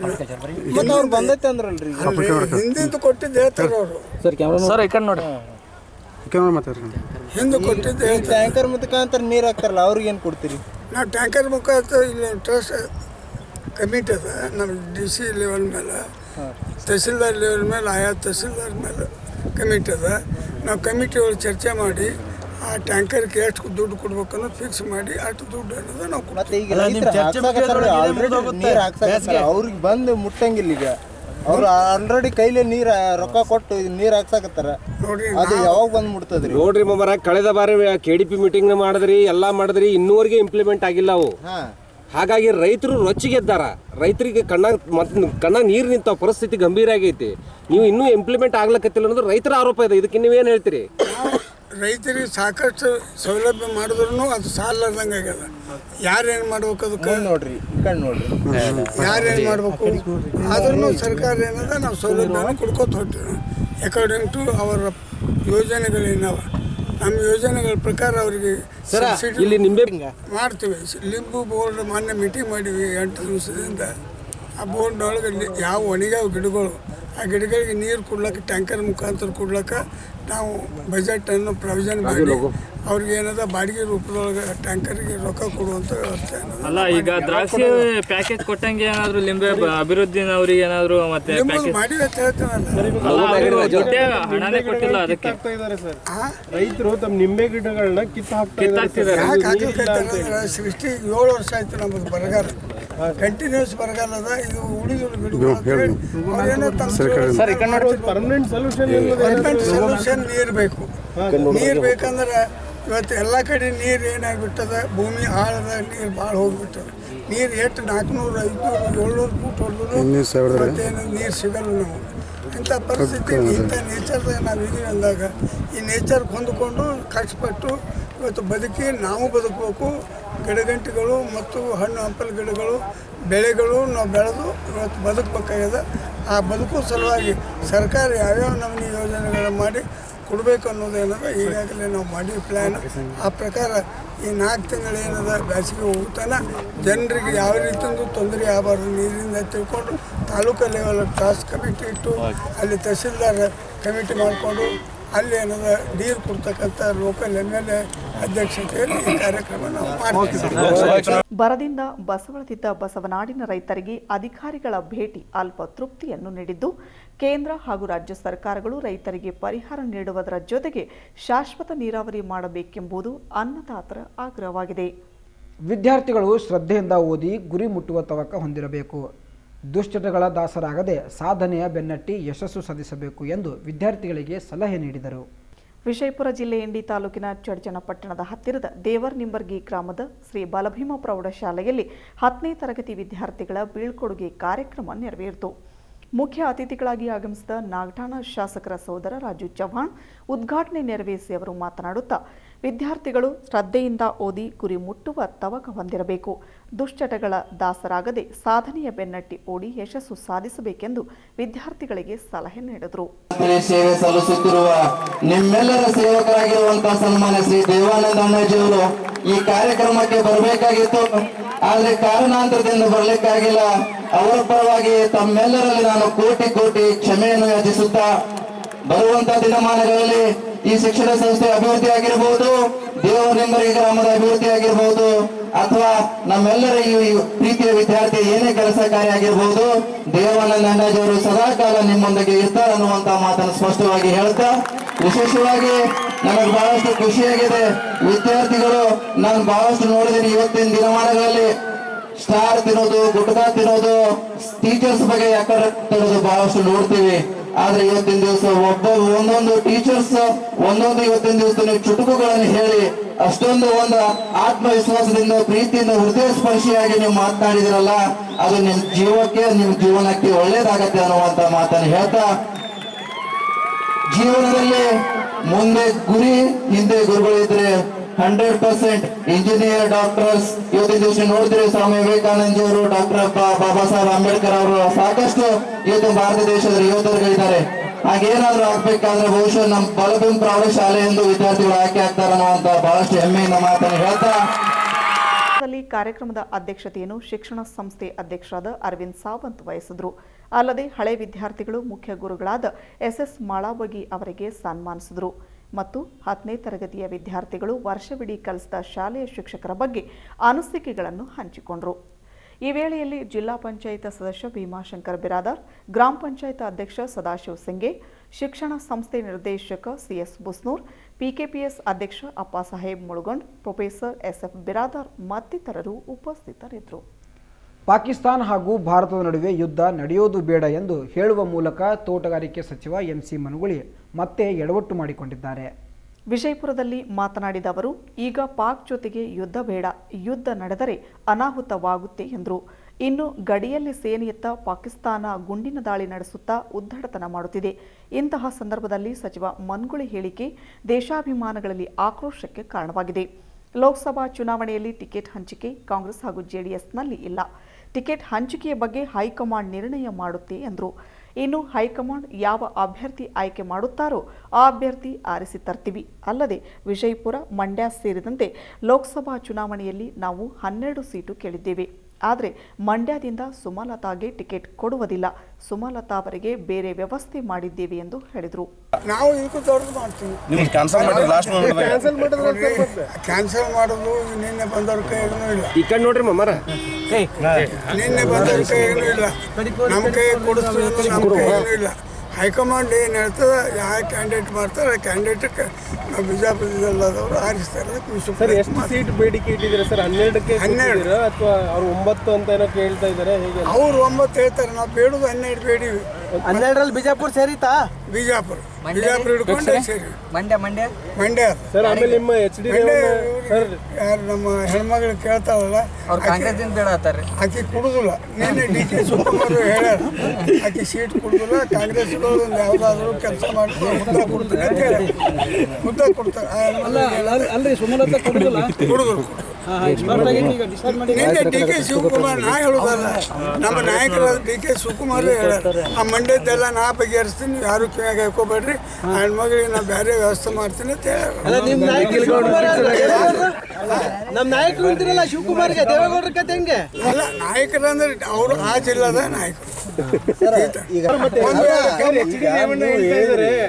F: ಮತ್ತೆ ಅವ್ರು ಬಂದೈತೆ ಅಂದ್ರಲ್ರಿ
N: ಹಿಂದಿಂದು ಕೊಟ್ಟಿದ್ದು ಹೇಳ್ತಾರೆ ಅವರು.
E: ಸರ್ ಈ ಕಡೆ ನೋಡಿ
N: ಹಿಂದೆ ಕೊಟ್ಟಿದ್ದು
F: ಈ ಟ್ಯಾಂಕರ್ ಮುಖಾಂತರ ನೀರು ಹಾಕ್ತಾರಲ್ಲ ಅವ್ರಿಗೆ ಏನು ಕೊಡ್ತೀರಿ?
N: ನಾವು ಟ್ಯಾಂಕರ್ ಮುಖಾಂತರ ಇಲ್ಲಿ ಟ್ರಸ್ಟ್ ಕಮಿಟಿ ಅದ ನಮ್ಮ ಡಿ ಸಿ ಲೆವೆಲ್ ಮೇಲೆ. ತಹಸೀಲ್ದಾರ್ ಲೆವೆಲ್ ಮೇಲೆ ಆಯಾ ತಹಸೀಲ್ದಾರ್ ಮೇಲೆ ಕಮಿಟಿ ಅದ ನಾವು ಕಮಿಟಿ ಒಳಗೆ ಚರ್ಚೆ ಮಾಡಿ ಆ ಟ್ಯಾಂಕರ್ಗೆ ಎಷ್ಟು ದುಡ್ಡು ಕೊಡ್ಬೇಕು ಅನ್ನೋದು ಫಿಕ್ಸ್ ಮಾಡಿ ಅಷ್ಟು ದುಡ್ಡು ಅನ್ನೋದು ನಾವು ಕೊಡ್ತೀವಿ.
F: ಮತ್ತೆ ಈಗ ನೀರು ಅವ್ರಿಗೆ ಬಂದು ಮುಟ್ಟಂಗಿಲ್ಲ ಈಗ. ಅವ್ರು ಆಲ್ರೆಡಿ ಕೈಲಿ ನೀರ ರೊಕ್ಕ ಕೊಟ್ಟು ನೀರು ಹಾಕ್ಸಾಕತ್ತಾರ?
N: ನೋಡ್ರಿ
F: ಅದು ಯಾವಾಗ ಬಂದ್ ಮುಟ್ತದ್ರಿ?
G: ನೋಡ್ರಿ ಮೊಮ್ಮರ ಕಳೆದ ಬಾರಿ ಕೆ ಡಿ ಪಿ ಮೀಟಿಂಗ್ ಮಾಡಿದ್ರಿ ಎಲ್ಲಾ ಮಾಡಿದ್ರಿ ಇನ್ನೂವರೆಗೆ ಇಂಪ್ಲಿಮೆಂಟ್ ಆಗಿಲ್ಲ ಅವು.
F: ಹಾ.
G: ಹಾಗಾಗಿ ರೈತರು ರೊಚ್ಚಿಗೆದ್ದಾರ ರೈತರಿಗೆ ಕಣ್ಣಾಗ ಮತ್ತೆ ಕಣ್ಣ ನೀರು ನಿಂತ ಪರಿಸ್ಥಿತಿ ಗಂಭೀರ ಆಗೈತಿ. ನೀವು ಇನ್ನೂ ಇಂಪ್ಲಿಮೆಂಟ್ ಆಗ್ಲಕತ್ತಿಲ್ಲ ಅನ್ನೋದು ರೈತರ ಆರೋಪ ಇದೆ. ಇದಕ್ಕೆ ನೀವೇನು ಹೇಳ್ತೀರಿ?
N: ರೈತರಿಗೆ ಸಾಕಷ್ಟು ಸೌಲಭ್ಯ ಮಾಡಿದ್ರು ಅದು ಸಾಲದಂಗೆ ಆಗ್ಯದ. ಯಾರೇನು ಮಾಡ್ಬೇಕು ಅದಕ್ಕೆ?
F: ನೋಡ್ರಿ ಕಡೆ ನೋಡ್ರಿ.
N: ಯಾರೇನು ಮಾಡಬೇಕು? ಆದ್ರೂ ಸರ್ಕಾರ ಏನದ ನಾವು ಸೌಲಭ್ಯನ ಕೊಡ್ಕೋತ ಹೊಟ್ಟಿವಿ ಅಕಾರ್ಡಿಂಗ್ ಟು ಅವರ ಯೋಜನೆಗಳೇನವ ನಮ್ಮ ಯೋಜನೆಗಳ ಪ್ರಕಾರ ಅವರಿಗೆ
G: ಇಲ್ಲಿ ನಿಂಬೆ
N: ಮಾಡ್ತೀವಿ. ಲಿಂಬು ಬೋರ್ಡ್ ಮೊನ್ನೆ ಮೀಟಿಂಗ್ ಮಾಡಿವಿ ಎಂಟು ದಿವಸದಿಂದ. ಆ ಬೋರ್ಡ್ ಒಳಗೆ ಯಾವ ಒಣಗ್ಯಾವ ಗಿಡಗಳು ಆ ಗಿಡಗಳಿಗೆ ನೀರು ಕೊಡ್ಲಿಕ್ಕೆ ಟ್ಯಾಂಕರ್ ಮುಖಾಂತರ ಕೊಡ್ಲಿಕ್ಕೆ ನಾವು ಬಜೆಟನ್ನು ಪ್ರಾವಿಷನ್ ಮಾಡಿ ಅವ್ರಿಗೆ ಏನದ ಬಾಡಿಗೆ ರೂಪದೊಳಗೆ ಟ್ಯಾಂಕರ್ಗೆ ರೊಕ್ಕ ಕೊಡುವಂತ ವ್ಯವಸ್ಥೆ
E: ಅಲ್ಲ ಈಗ ದ್ರಾಕ್ಷಿ ಪ್ಯಾಕೇಜ್ ಕೊಟ್ಟಂಗೆ ಏನಾದ್ರು ಲಿಂಬೆ ಅಭಿವೃದ್ಧಿ ಅವ್ರಿಗೆ ಏನಾದ್ರು ಮತ್ತೆ
N: ಮಾಡಿ ಅಂತ
E: ಹಣನೇ ಕೊಟ್ಟಿಲ್ಲ ಅದಕ್ಕೆ.
L: ರೈತರು ತಮ್ಮ ನಿಂಬೆ ಗಿಡಗಳನ್ನ ಕಿತ್ತು
N: ಹಾಕ್ತಿದ್ದಾರೆ ಸೃಷ್ಟಿ ಏಳು ವರ್ಷ ಆಯ್ತು ನಮ್ಮದು ಬರಗಾಲ. ಕಂಟಿನ್ಯೂಸ್ ಬರಗಾಲ ಅದ ಇದು
L: ಸೊಲ್ಯೂಷನ್
N: ಪರ್ಮನೆಂಟ್ ಸೊಲ್ಯೂಷನ್ ನೀರು ಬೇಕು. ನೀರು ಬೇಕಂದ್ರೆ ಇವತ್ತು ಎಲ್ಲ ಕಡೆ ನೀರು ಏನಾಗ್ಬಿಟ್ಟದ? ಭೂಮಿ ಆಳದ ನೀರು ಭಾಳ ಹೋಗ್ಬಿಟ್ಟದ. ನೀರು ಎಷ್ಟು? ನಾಲ್ಕುನೂರು ಐದುನೂರು ಏಳ್ನೂರು ಫೂಟ್ ಹೊಡೆದ್ರು ಮತ್ತೇನು ನೀರು ಸಿಗಲ್ಲ ನಾವು. ಇಂಥ ಪರಿಸ್ಥಿತಿ ಇಂಥ ನೇಚರ್ದಾಗ ನಾವು ಇದೀವಿ ಅಂದಾಗ ಈ ನೇಚರ್ ಹೊಂದಿಕೊಂಡು ಕಷ್ಟಪಟ್ಟು ಇವತ್ತು ಬದುಕಿ ನಾವು ಬದುಕಬೇಕು. ಗಿಡಗಂಟಿಗಳು ಮತ್ತು ಹಣ್ಣು ಹಂಪಲು ಗಿಡಗಳು ಬೆಳೆಗಳು ನಾವು ಬೆಳೆದು ಇವತ್ತು ಬದುಕಬೇಕಾಗಿದೆ. ಆ ಬದುಕು ಸಲುವಾಗಿ ಸರ್ಕಾರ ಯಾವ್ಯಾವ ನಮೂನಿ ಯೋಜನೆಗಳನ್ನು ಮಾಡಿ ಕೊಡಬೇಕು ಅನ್ನೋದು ಏನದ? ಈಗಾಗಲೇ ನಾವು ಮಾಡಿ ಪ್ಲ್ಯಾನ್ ಆ ಪ್ರಕಾರ ಈ ನಾಲ್ಕು ತಿಂಗಳು ಏನದ? ಬೇಸಿಗೆ ಹೋಗ್ತಾನ ಜನರಿಗೆ ಯಾವ ರೀತಿಯೊಂದು ತೊಂದರೆ ಆಗಬಾರ್ದು ನೀರಿಂದ ತಿಳ್ಕೊಂಡು ತಾಲೂಕು ಲೆವೆಲ್ ಟಾಸ್ಕ್ ಕಮಿಟಿ ಇಟ್ಟು ಅಲ್ಲಿ ತಹಸೀಲ್ದಾರ್ ಕಮಿಟಿ ಮಾಡಿಕೊಂಡು ಅಲ್ಲಿ ಏನದ ನೀರು ಕೊಡ್ತಕ್ಕಂಥ ಲೋಕಲ್ ಎಂ ಎಲ್ ಎ ಅಧ್ಯಕ್ಷತೆಯಲ್ಲಿ ಈ ಕಾರ್ಯಕ್ರಮ ನಾವು ಮಾಡ್ತೀವಿ.
B: ಬರದಿಂದ ಬಸವಳತಿದ್ದ ಬಸವನಾಡಿನ ರೈತರಿಗೆ ಅಧಿಕಾರಿಗಳ ಭೇಟಿ ಅಲ್ಪ ತೃಪ್ತಿಯನ್ನು ನೀಡಿದ್ದು ಕೇಂದ್ರ ಹಾಗೂ ರಾಜ್ಯ ಸರ್ಕಾರಗಳು ರೈತರಿಗೆ ಪರಿಹಾರ ನೀಡುವುದರ ಜೊತೆಗೆ ಶಾಶ್ವತ ನೀರಾವರಿ ಮಾಡಬೇಕೆಂಬುದು ಅನ್ನದಾತರ ಆಗ್ರಹವಾಗಿದೆ.
A: ವಿದ್ಯಾರ್ಥಿಗಳು ಶ್ರದ್ಧೆಯಿಂದ ಓದಿ ಗುರಿ ಮುಟ್ಟುವ ತವಕ ಹೊಂದಿರಬೇಕು. ದುಶ್ಚಟಗಳ ದಾಸರಾಗದೆ ಸಾಧನೆಯ ಬೆನ್ನಟ್ಟಿ ಯಶಸ್ಸು ಸಾಧಿಸಬೇಕು ಎಂದು ವಿದ್ಯಾರ್ಥಿಗಳಿಗೆ ಸಲಹೆ ನೀಡಿದರು.
B: ವಿಜಯಪುರ ಜಿಲ್ಲೆ ಇಂಡಿ ತಾಲೂಕಿನ ಚಡ್ಚನ ಪಟ್ಟಣದ ಹತ್ತಿರದ ದೇವರ್ ನಿಂಬರ್ಗಿ ಗ್ರಾಮದ ಶ್ರೀ ಬಾಲಭೀಮ ಪ್ರೌಢಶಾಲೆಯಲ್ಲಿ ಹತ್ತನೇ ತರಗತಿ ವಿದ್ಯಾರ್ಥಿಗಳ ಬೀಳ್ಕೊಡುಗೆ ಕಾರ್ಯಕ್ರಮ ನೆರವೇರಿತು. ಮುಖ್ಯ ಅತಿಥಿಗಳಾಗಿ ಆಗಮಿಸಿದ ನಾಗಠಾಣ ಶಾಸಕರ ಸೋದರ ರಾಜು ಚವ್ಹಾಣ್ ಉದ್ಘಾಟನೆ ನೆರವೇರಿಸಿ ಅವರು ಮಾತನಾಡುತ್ತಾ, ವಿದ್ಯಾರ್ಥಿಗಳು ಶ್ರದ್ಧೆಯಿಂದ ಓದಿ ಗುರಿ ಮುಟ್ಟುವ ತವಕ ಹೊಂದಿರಬೇಕು. ದುಶ್ಚಟಗಳ ದಾಸರಾಗದೆ ಸಾಧನೆಯ ಬೆನ್ನಟ್ಟಿ ಓಡಿ ಯಶಸ್ಸು ಸಾಧಿಸಬೇಕೆಂದು ವಿದ್ಯಾರ್ಥಿಗಳಿಗೆ ಸಲಹೆ ನೀಡಿದರು.
O: ಸೇವೆ ಸಲ್ಲಿಸುತ್ತಿರುವ ನಿಮ್ಮೆಲ್ಲರ ಸೇವಕರಾಗಿರುವಂತಹ ಸನ್ಮಾನ್ಯ ಶ್ರೀ ದೇವಾನಂದ ಅಣ್ಣಾಜಿಯವರು ಈ ಕಾರ್ಯಕ್ರಮಕ್ಕೆ ಬರಬೇಕಾಗಿತ್ತು. ಆದರೆ ಕಾರಣಾಂತರದಿಂದ ಬರ್ಲಿಕ್ಕಾಗಿಲ್ಲ. ಅವರ ಪರವಾಗಿ ತಮ್ಮೆಲ್ಲರಲ್ಲಿ ನಾನು ಕೋಟಿ ಕೋಟಿ ಕ್ಷಮೆಯನ್ನು ಯಾಚಿಸುತ್ತಾ ಬರುವಂತ ದಿನಮಾನಗಳಲ್ಲಿ ಈ ಶಿಕ್ಷಣ ಸಂಸ್ಥೆ ಅಭಿವೃದ್ಧಿ ಆಗಿರಬಹುದು ದೇವರಿಂಬರಿ ಗ್ರಾಮದ ಅಭಿವೃದ್ಧಿ ಆಗಿರಬಹುದು ಅಥವಾ ನಮ್ಮೆಲ್ಲರ ಈ ಪ್ರೀತಿಯ ವಿದ್ಯಾರ್ಥಿ ಏನೇ ಕೆಲಸ ಕಾರ್ಯ ಆಗಿರಬಹುದು ದೇವಾನಂದ ಸದಾ ಸದಾಕಾಲ ನಿಮ್ಮೊಂದಿಗೆ ಇರ್ತಾರೆ ಅನ್ನುವಂತ ಮಾತನ್ನು ಸ್ಪಷ್ಟವಾಗಿ ಹೇಳ್ತಾ, ವಿಶೇಷವಾಗಿ ನನಗೆ ಬಹಳಷ್ಟು ಖುಷಿಯಾಗಿದೆ. ವಿದ್ಯಾರ್ಥಿಗಳು, ನಾನು ಬಹಳಷ್ಟು ನೋಡಿದ್ದೀನಿ ಇವತ್ತಿನ ದಿನಮಾನಗಳಲ್ಲಿ. ಸ್ಟಾರ್ ತಿನ್ನೋದು ಗುಟ್ಕಾ ತಿನ್ನೋದು ಟೀಚರ್ಸ್ ಬಗ್ಗೆ ಯಾಕಡೆ ತಿನ್ನೋದು ಬಹಳಷ್ಟು ನೋಡ್ತೀವಿ. ಆದ್ರೆ ಇವತ್ತಿನ ದಿವಸ ಒಬ್ಬ ಒಂದೊಂದು ಟೀಚರ್ಸ್ ಒಂದೊಂದು ಇವತ್ತಿನ ದಿವಸ ಚುಟುಕುಗಳನ್ನು ಹೇಳಿ, ಅಷ್ಟೊಂದು ಒಂದು ಆತ್ಮವಿಶ್ವಾಸದಿಂದ, ಪ್ರೀತಿಯಿಂದ, ಹೃದಯ ಸ್ಪರ್ಶಿಯಾಗಿ ನೀವು ಮಾತನಾಡಿದಿರಲ್ಲ, ಅದು ನಿಮ್ ಜೀವಕ್ಕೆ, ನಿಮ್ ಜೀವನಕ್ಕೆ ಒಳ್ಳೇದಾಗತ್ತೆ ಅನ್ನುವಂತ ಮಾತನ್ನು ಹೇಳ್ತಾ, ಜೀವನದಲ್ಲಿ ಮುಂದೆ ಗುರಿ, ಹಿಂದೆ ಗುರುಗಳಿದ್ರೆ ಹಂಡ್ರೆಡ್ ಪರ್ಸೆಂಟ್ ಇಂಜಿನಿಯರ್ ಡಾಕ್ಟರ್ಸ್ ಇವತ್ತಿನ ದಿವಸ ನೋಡಿದ್ರೆ ಸ್ವಾಮಿ ವಿವೇಕಾನಂದ ಅವರು ಡಾಕ್ಟರ್ ಬಾಬಾ ಸಾಹೇಬ್ ಅಂಬೇಡ್ಕರ್ ಅವರು ಸಾಕಷ್ಟು ಇವತ್ತು ಭಾರತ ದೇಶದ ಯೋಧರುಗಳಿದ್ದಾರೆ ಹಾಗೇನಾದ್ರೂ ಆಗ್ಬೇಕಾದ್ರೆ ಬಹುಶಃ ನಮ್ಮ ಬಲಭೀಮ್ ಪ್ರೌಢಶಾಲೆ ಎಂದು ವಿದ್ಯಾರ್ಥಿಗಳು ಆಯ್ಕೆ ಆಗ್ತಾರೆ ಅನ್ನುವಂತ ಬಹಳಷ್ಟು ಹೆಮ್ಮೆಯಿಂದ ಮಾತನ್ನು ಹೇಳ್ತಾ
B: ಕಾರ್ಯಕ್ರಮದ ಅಧ್ಯಕ್ಷತೆಯನ್ನು ಶಿಕ್ಷಣ ಸಂಸ್ಥೆ ಅಧ್ಯಕ್ಷರಾದ ಅರವಿಂದ್ ಸಾವಂತ್ ವಹಿಸಿದ್ರು. ಅಲ್ಲದೆ ಹಳೆ ವಿದ್ಯಾರ್ಥಿಗಳು ಮುಖ್ಯ ಗುರುಗಳಾದ ಎಸ್ ಎಸ್ ಮಾಳಾಬಗಿ ಅವರಿಗೆ ಸನ್ಮಾನಿಸಿದರು. ಮತ್ತು ಹತ್ತನೇ ತರಗತಿಯ ವಿದ್ಯಾರ್ಥಿಗಳು ವರ್ಷವಿಡೀ ಕಲಿಸಿದ ಶಾಲೆಯ ಶಿಕ್ಷಕರ ಬಗ್ಗೆ ಅನಿಸಿಕೆಗಳನ್ನು ಹಂಚಿಕೊಂಡರು. ಈ ವೇಳೆಯಲ್ಲಿ ಜಿಲ್ಲಾ ಪಂಚಾಯತ್ ಸದಸ್ಯ ಭೀಮಾಶಂಕರ್ ಬಿರಾದಾರ್, ಗ್ರಾಮ ಪಂಚಾಯತ್ ಅಧ್ಯಕ್ಷ ಸದಾಶಿವ ಸಿಂಗೆ, ಶಿಕ್ಷಣ ಸಂಸ್ಥೆ ನಿರ್ದೇಶಕ ಸಿಎಸ್ ಬುಸ್ನೂರ್, ಪಿಕೆಪಿಎಸ್ ಅಧ್ಯಕ್ಷ ಅಪ್ಪಾಸಾಹೇಬ್ ಮುಳುಗೊಂಡ್, ಪ್ರೊಫೆಸರ್ ಎಸ್ಎಫ್ ಬಿರಾದಾರ್ ಮತ್ತಿತರರು ಉಪಸ್ಥಿತರಿದ್ದರು.
A: ಪಾಕಿಸ್ತಾನ ಹಾಗೂ ಭಾರತದ ನಡುವೆ ಯುದ್ಧ ನಡೆಯೋದು ಬೇಡ ಎಂದು ಹೇಳುವ ಮೂಲಕ ತೋಟಗಾರಿಕೆ ಸಚಿವ ಎಂಸಿ ಮನುಗುಳಿ ಮತ್ತೆ ಎಡವಟ್ಟು ಮಾಡಿಕೊಂಡಿದ್ದಾರೆ.
B: ವಿಜಯಪುರದಲ್ಲಿ ಮಾತನಾಡಿದ ಅವರು, ಈಗ ಪಾಕ್ ಜೊತೆಗೆ ಯುದ್ಧ ಬೇಡ, ಯುದ್ಧ ನಡೆದರೆ ಅನಾಹುತವಾಗುತ್ತೆ ಎಂದರು. ಇನ್ನು ಗಡಿಯಲ್ಲಿ ಸೇನೆಯತ್ತ ಪಾಕಿಸ್ತಾನ ಗುಂಡಿನ ದಾಳಿ ನಡೆಸುತ್ತಾ ಉದ್ದಡತನ ಮಾಡುತ್ತಿದೆ. ಇಂತಹ ಸಂದರ್ಭದಲ್ಲಿ ಸಚಿವ ಮನ್ಗುಳಿ ಹೇಳಿಕೆ ದೇಶಾಭಿಮಾನಗಳಲ್ಲಿ ಆಕ್ರೋಶಕ್ಕೆ ಕಾರಣವಾಗಿದೆ. ಲೋಕಸಭಾ ಚುನಾವಣೆಯಲ್ಲಿ ಟಿಕೆಟ್ ಹಂಚಿಕೆ ಕಾಂಗ್ರೆಸ್ ಹಾಗೂ ಜೆಡಿಎಸ್ನಲ್ಲಿ ಇಲ್ಲ. ಟಿಕೆಟ್ ಹಂಚಿಕೆಯ ಬಗ್ಗೆ ಹೈಕಮಾಂಡ್ ನಿರ್ಣಯ ಮಾಡುತ್ತೆ ಎಂದರು ಇನ್ನು ಹೈಕಮಾಂಡ್ ಯಾವ ಅಭ್ಯರ್ಥಿ ಆಯ್ಕೆ ಮಾಡುತ್ತಾರೋ ಆ ಅಭ್ಯರ್ಥಿ ಆರಿಸಿ ತರ್ತೀವಿ. ಅಲ್ಲದೆ ವಿಜಯಪುರ, ಮಂಡ್ಯ ಸೇರಿದಂತೆ ಲೋಕಸಭಾ ಚುನಾವಣೆಯಲ್ಲಿ ನಾವು ಹನ್ನೆರಡು ಸೀಟು ಕೇಳಿದ್ದೇವೆ. ಆದರೆ ಮಂಡ್ಯದಿಂದ ಸುಮಲತಾಗೆ ಟಿಕೆಟ್ ಕೊಡುವುದಿಲ್ಲ. ಸುಮಲತಾ ಅವರಿಗೆ ಬೇರೆ ವ್ಯವಸ್ಥೆ ಮಾಡಿದ್ದೇವೆ ಎಂದು ಹೇಳಿದರು.
N: ನಾವು ಮಾಡ್ತೀವಿ.
D: ಕ್ಯಾನ್ಸಲ್ ಮಾಡಿ ಲಾಸ್ಟ್
N: ಕ್ಯಾನ್ಸಲ್ ಕ್ಯಾನ್ಸಲ್ ಮಾಡೋದು ನಿನ್ನೆ ಬಂದವ್ರ ಕೈಗೂ ಇಲ್ಲ.
G: ಈ ಕಡೆ ನೋಡ್ರಿ ಮಮ್ಮರ
N: ನಿನ್ನೆ ಬಂದವ್ರ ಕೈಗೂ ಇಲ್ಲ. ನಮ್ಮ ಕೈ ಕೊಡಿಸ್ತೀವಿ ನಮ್ಮ ಕೈಗೂ ಇಲ್ಲ. ಹೈಕಮಾಂಡ್ ಏನು ಹೇಳ್ತದೆ ಯಾವ ಕ್ಯಾಂಡಿಡೇಟ್ ಮಾಡ್ತಾರೆ ಆ ಕ್ಯಾಂಡಿಡೇಟ್ಗೆ ನಾವು ಬಿಜಾಪುರದಲ್ಲದವರು ಆರಿಸ್ತಾರೆ
F: ಸರ್ ಎಷ್ಟು ಸೀಟ್ ಬೇಡಿಕೆ ಇಟ್ಟಿದ್ದೀರಾ ಸರ್? ಹನ್ನೆರಡಕ್ಕೆ
N: ಹನ್ನೆರಡು.
F: ಅಥವಾ ಅವ್ರು ಒಂಬತ್ತು ಅಂತ ಏನೋ ಕೇಳ್ತಾ ಇದ್ದಾರೆ ಹೇಗೆ
N: ಅವ್ರು ಒಂಬತ್ತು ಹೇಳ್ತಾರೆ ನಾವು ಬೇಡುದು ಹನ್ನೆರಡು ಬೇಡಿವಿ.
F: ಹನ್ನೆರಡರಲ್ಲಿ ಬಿಜಾಪುರ ಸೇರಿತಾ
N: ಬಿಜಾಪುರ. ಬಿಜಾಪುರ ಹಿಡ್ಕೊಂಡು ಸೇರಿ.
F: ಮಂಡ್ಯ ಮಂಡ್ಯ?
N: ಮಂಡ್ಯ.
F: ಸರ್ ಆಮೇಲೆ ನಿಮ್ಮ ಎಚ್ ಡಿ ಸರ್.
N: ಯಾರು ನಮ್ಮ ಹೆಣ್ಮಗಳು ಕೇಳ್ತಾವಲ್ಲ
F: ಅವ್ರು ಕಾಂಗ್ರೆಸ್ಸಿಂದ ಬೇಡ ಅಂತಾರೆ.
N: ಆಕೆ ಕುಡುದಿಲ್ಲ. ನಿನ್ನೆ ಡಿ ಕೆ ಶಿವಕುಮಾರ್ ಹೇಳ್ಯಾರ ಆಕೆ ಸೀಟ್ ಕುಡುದಿಲ್ಲ ಕಾಂಗ್ರೆಸ್ ಒಂದು ಯಾವುದಾದ್ರೂ ಕೆಲಸ ಮಾಡಿ ಮುದ್ದ ಕೊಡ್ತಾರೆ ಅಂತ ಹೇಳಿ ಮುದ್ದ ಕೊಡ್ತಾರೆ.
L: ಅಲ್ರಿ ಸುಮಲತಾ ಕುಡುದಿಲ್ಲ.
N: ಕುಡುದ್ರು ನಿನ್ನೆ ಡಿ ಕೆ ಶಿವಕುಮಾರ್ ನಾ ಹೇಳುದಲ್ಲ ನಮ್ಮ ನಾಯಕರ ಡಿ ಕೆ ಶಿವಕುಮಾರ್ ಹೇಳ್ಯಾರ ಆ ಮಂಡ್ಯದ್ದೆಲ್ಲ ನಾ ಬಗೆಹರಿಸ್ತೀನಿ ನೀವು ಯಾರು ಕಿವಿಯಾಗ ಹಾಕೋಬೇಡ್ರಿ ಆ ಹೆಣ್ಮಗಳಿಗೆ ನಾ ಬೇರೆ ವ್ಯವಸ್ಥೆ ಮಾಡ್ತೀನಿ ಅಂತ
F: ನಮ್ಮ ನಾಯಕರು ಅಂತಿರಲ್ಲ ಶಿವಕುಮಾರ್ಗೆ ದೇವೇಗೌಡರ ಕತೆ ಹೆಂಗೆ?
N: ಅಲ್ಲ ನಾಯಕರಂದ್ರೆ ಅವರು ಆ ಜಿಲ್ಲಾದ ನಾಯಕರು.
F: ಈಗ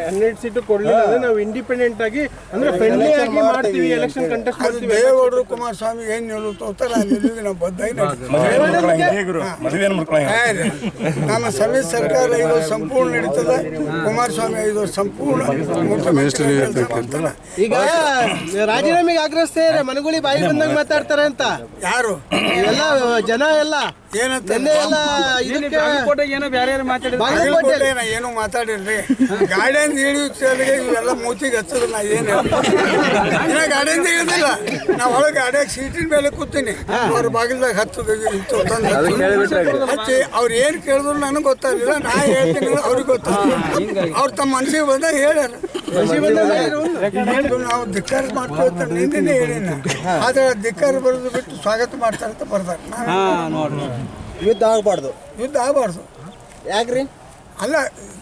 F: ಹನ್ನೆರಡು ಸೀಟು ಕೊಡ್ಲಿಲ್ಲ ಅಂದ್ರೆ ನಾವು ಇಂಡಿಪೆಂಡೆಂಟ್ ಆಗಿ ಅಂದ್ರೆ ಫ್ರೆಂಡ್ಲಿ ಆಗಿ ಮಾಡ್ತೀವಿ ಎಲೆಕ್ಷನ್ ಕಂಟೆಸ್ಟ್ ಮಾಡ್ತೀವಿ
N: ದೇವೇಗೌಡರು ಕುಮಾರಸ್ವಾಮಿ ಏನ್ ಹೇಳು ತೋತಾರ ಆ ನಿಲುವಿಗೆ ನಾವು. ನಮ್ಮ ಸಮ್ಮಿಶ್ರ ಸರ್ಕಾರ ಇದು ಸಂಪೂರ್ಣ ನಡೀತದ. ಕುಮಾರಸ್ವಾಮಿ ಇದು ಸಂಪೂರ್ಣ.
F: ಈಗ ರಾಜೀನಾಮೆಗೆ ಆಗ್ರಹಿಸ್ತಾರೆ ಮನಗುಳಿ ಬಾಯಿ ಬಂದಾಗ ಮಾತಾಡ್ತಾರೆ ಅಂತ.
N: ಯಾರು?
F: ಎಲ್ಲ ಜನ ಎಲ್ಲ.
N: ಏನಂತ
F: ನಿನ್ನೆ ಎಲ್ಲ ಇದಕ್ಕೆ
E: ಏನೋ
N: ಮಾತಾಡಿಲ್ರಿ ಗಾಡಿಯನ್ ಇಳಿಯುತ್ತೆ ಇವೆಲ್ಲ ಮೂತಿಗೆ ಹಚ್ಚದ ನಾ ಏನು ಇನ್ನ ಗಾಡಿಯನ್ ಇಳಿದಿಲ್ಲ ನಾ ಒಳಗೆ ಗಾಡಿಯಾಗ ಸೀಟಿನ ಮೇಲೆ ಕೂತೀನಿ. ಅವ್ರ ಬಾಗಿಲ್ದಾಗ ಹತ್ತದ ಇಂತು ಹಚ್ಚಿ. ಅವ್ರು ಏನು ಕೇಳಿದ್ರು ನನಗೆ ಗೊತ್ತಾಗಲಿಲ್ಲ. ನಾ ಹೇಳ್ತೀನಿ ಅವ್ರಿಗೆ ಗೊತ್ತಾಗಲಿಲ್ಲ. ಅವ್ರು ತಮ್ಮ ಮನ್ಸಿಗೆ ಬಂದಾಗ ಹೇಳ್ಯಾರ. ನಾವು ಧಿಕ್ಕಾರ ಮಾಡ್ಕೊಳ್ತಾರೆ ನಿನ್ನೆ ಹೇಳಿನ ಆದ್ರೆ ಧಿಕ್ಕಾರ ಬರೋದು ಬಿಟ್ಟು ಸ್ವಾಗತ ಮಾಡ್ತಾರೆ ಅಂತ ಬರ್ತಾರೆ
F: ಯುದ್ಧ ಆಗ್ಬಾರ್ದು
N: ಯುದ್ಧ ಆಗಬಾರ್ದು
F: ಯಾಕ್ರಿ
N: ಅಲ್ಲ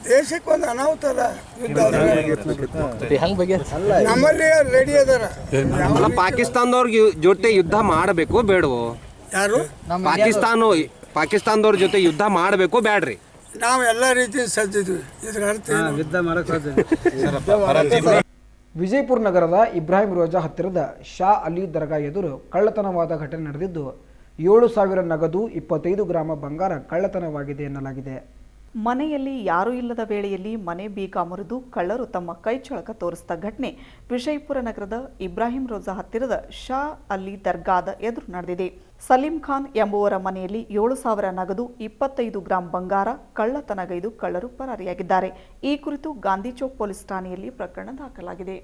N: ದೇಶಕ್ಕೆ ಒಂದು ಅನಾಹುತ ಅದ ಯುದ್ಧ. ನಮ್ಮಲ್ಲಿ ರೆಡಿ ಅದಾರ
G: ಪಾಕಿಸ್ತಾನದವ್ರಿಗೆ ಪಾಕಿಸ್ತಾನದವ್ರ ಜೊತೆ ಯುದ್ಧ ಮಾಡಬೇಕು ಬೇಡವೋ
N: ಯಾರು
G: ಪಾಕಿಸ್ತಾನ ಪಾಕಿಸ್ತಾನದವ್ರ ಜೊತೆ ಯುದ್ಧ ಮಾಡಬೇಕು ಬ್ಯಾಡ್ರಿ
N: ನಾವು ಎಲ್ಲ ರೀತಿ ಸಜ್ಜಿದ್ವಿ. ಇದ್ರ ಅರ್ಥ ಏನು?
A: ವಿಜಯಪುರ ನಗರದ ಇಬ್ರಾಹಿಂ ರೋಜಾ ಹತ್ತಿರದ ಶಾ ಅಲಿ ದರ್ಗಾ ಎದುರು ಕಳ್ಳತನವಾದ ಘಟನೆ ನಡೆದಿದ್ದು ಏಳು ಸಾವಿರ ನಗದು ಇಪ್ಪತ್ತೈದು ಗ್ರಾಮ ಬಂಗಾರ ಕಳ್ಳತನವಾಗಿದೆ ಎನ್ನಲಾಗಿದೆ.
B: ಮನೆಯಲ್ಲಿ ಯಾರೂ ಇಲ್ಲದ ವೇಳೆಯಲ್ಲಿ ಮನೆ ಬೀಗ ಮುರಿದು ಕಳ್ಳರು ತಮ್ಮ ಕೈಚಳಕ ತೋರಿಸಿದ ಘಟನೆ ವಿಜಯಪುರ ನಗರದ ಇಬ್ರಾಹಿಂ ರೋಜಾ ಹತ್ತಿರದ ಶಾ ಅಲಿ ದರ್ಗಾದ ಎದುರು ನಡೆದಿದೆ. ಸಲೀಂ ಖಾನ್ ಎಂಬುವರ ಮನೆಯಲ್ಲಿ ಏಳು ಸಾವಿರ ನಗದು ಇಪ್ಪತ್ತೈದು ಗ್ರಾಂ ಬಂಗಾರ, ಕಳ್ಳತನಗೈದು ಕಳ್ಳರು ಪರಾರಿಯಾಗಿದ್ದಾರೆ. ಈ ಕುರಿತು ಗಾಂಧಿ ಚೌಕ್ ಪೊಲೀಸ್ ಠಾಣೆಯಲ್ಲಿ ಪ್ರಕರಣ ದಾಖಲಾಗಿದೆ.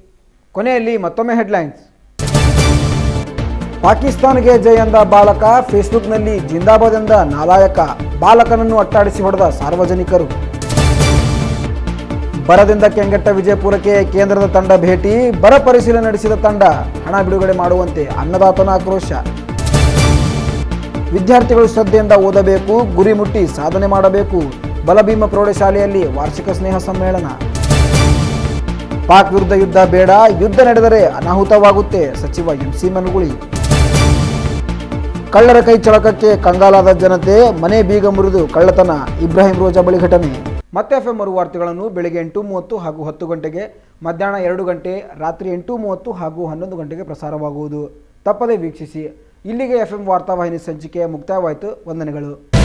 A: ಕೊನೆಯಲ್ಲಿ ಮತ್ತೊಮ್ಮೆ ಹೆಡ್ಲೈನ್ಸ್. ಪಾಕಿಸ್ತಾನ್ಗೆ ಜೈ ಎಂದ ಬಾಲಕ, ಫೇಸ್ಬುಕ್ನಲ್ಲಿ ಜಿಂದಾಬಾದ್ ಎಂದ ನಾಲಾಯಕ. ಬಾಲಕನನ್ನು ಅಟ್ಟಾಡಿಸಿ ಹೊಡೆದ ಸಾರ್ವಜನಿಕರು. ಬರದಿಂದ ಕೆಂಗೆಟ್ಟ ವಿಜಯಪುರಕ್ಕೆ ಕೇಂದ್ರದ ತಂಡ ಭೇಟಿ, ಬರ ಪರಿಶೀಲನೆ ನಡೆಸಿದ ತಂಡ ಹಣ ಬಿಡುಗಡೆ ಮಾಡುವಂತೆ ಅನ್ನದಾತನ ಆಕ್ರೋಶ. ವಿದ್ಯಾರ್ಥಿಗಳು ಶ್ರದ್ಧೆಯಿಂದ ಓದಬೇಕು, ಗುರಿ ಮುಟ್ಟಿ ಸಾಧನೆ ಮಾಡಬೇಕು. ಬಲಭೀಮ ಪ್ರೌಢಶಾಲೆಯಲ್ಲಿ ವಾರ್ಷಿಕ ಸ್ನೇಹ ಸಮ್ಮೇಳನ. ಪಾಕ್ ವಿರುದ್ಧ ಯುದ್ಧ ಬೇಡ, ಯುದ್ಧ ನಡೆದರೆ ಅನಾಹುತವಾಗುತ್ತೆ, ಸಚಿವ ಎಂಸಿ ಮನುಗುಳಿ. ಕಳ್ಳರ ಕೈ ಚಳಕಕ್ಕೆ ಕಂಗಾಲಾದ ಜನತೆ, ಮನೆ ಬೀಗ ಮುರಿದು ಕಳ್ಳತನ, ಇಬ್ರಾಹಿಂ ರೋಜಾ ಬಳಿ ಘಟನೆ. ಮತ್ತೆ ಎಫ್ ಎಂ ವಾರ್ತೆಗಳನ್ನು ಬೆಳಗ್ಗೆ ಎಂಟು ಮೂವತ್ತು ಹಾಗೂ ಹತ್ತು ಗಂಟೆಗೆ, ಮಧ್ಯಾಹ್ನ ಎರಡು ಗಂಟೆ, ರಾತ್ರಿ ಎಂಟು ಮೂವತ್ತು ಹಾಗೂ ಹನ್ನೊಂದು ಗಂಟೆಗೆ ಪ್ರಸಾರವಾಗುವುದು. ತಪ್ಪದೇ ವೀಕ್ಷಿಸಿ. ಇಲ್ಲಿಗೆ ಎಫ್ ಎಂ ವಾರ್ತಾವಾಹಿನಿ ಸಂಚಿಕೆ ಮುಕ್ತಾಯವಾಯಿತು. ವಂದನೆಗಳು.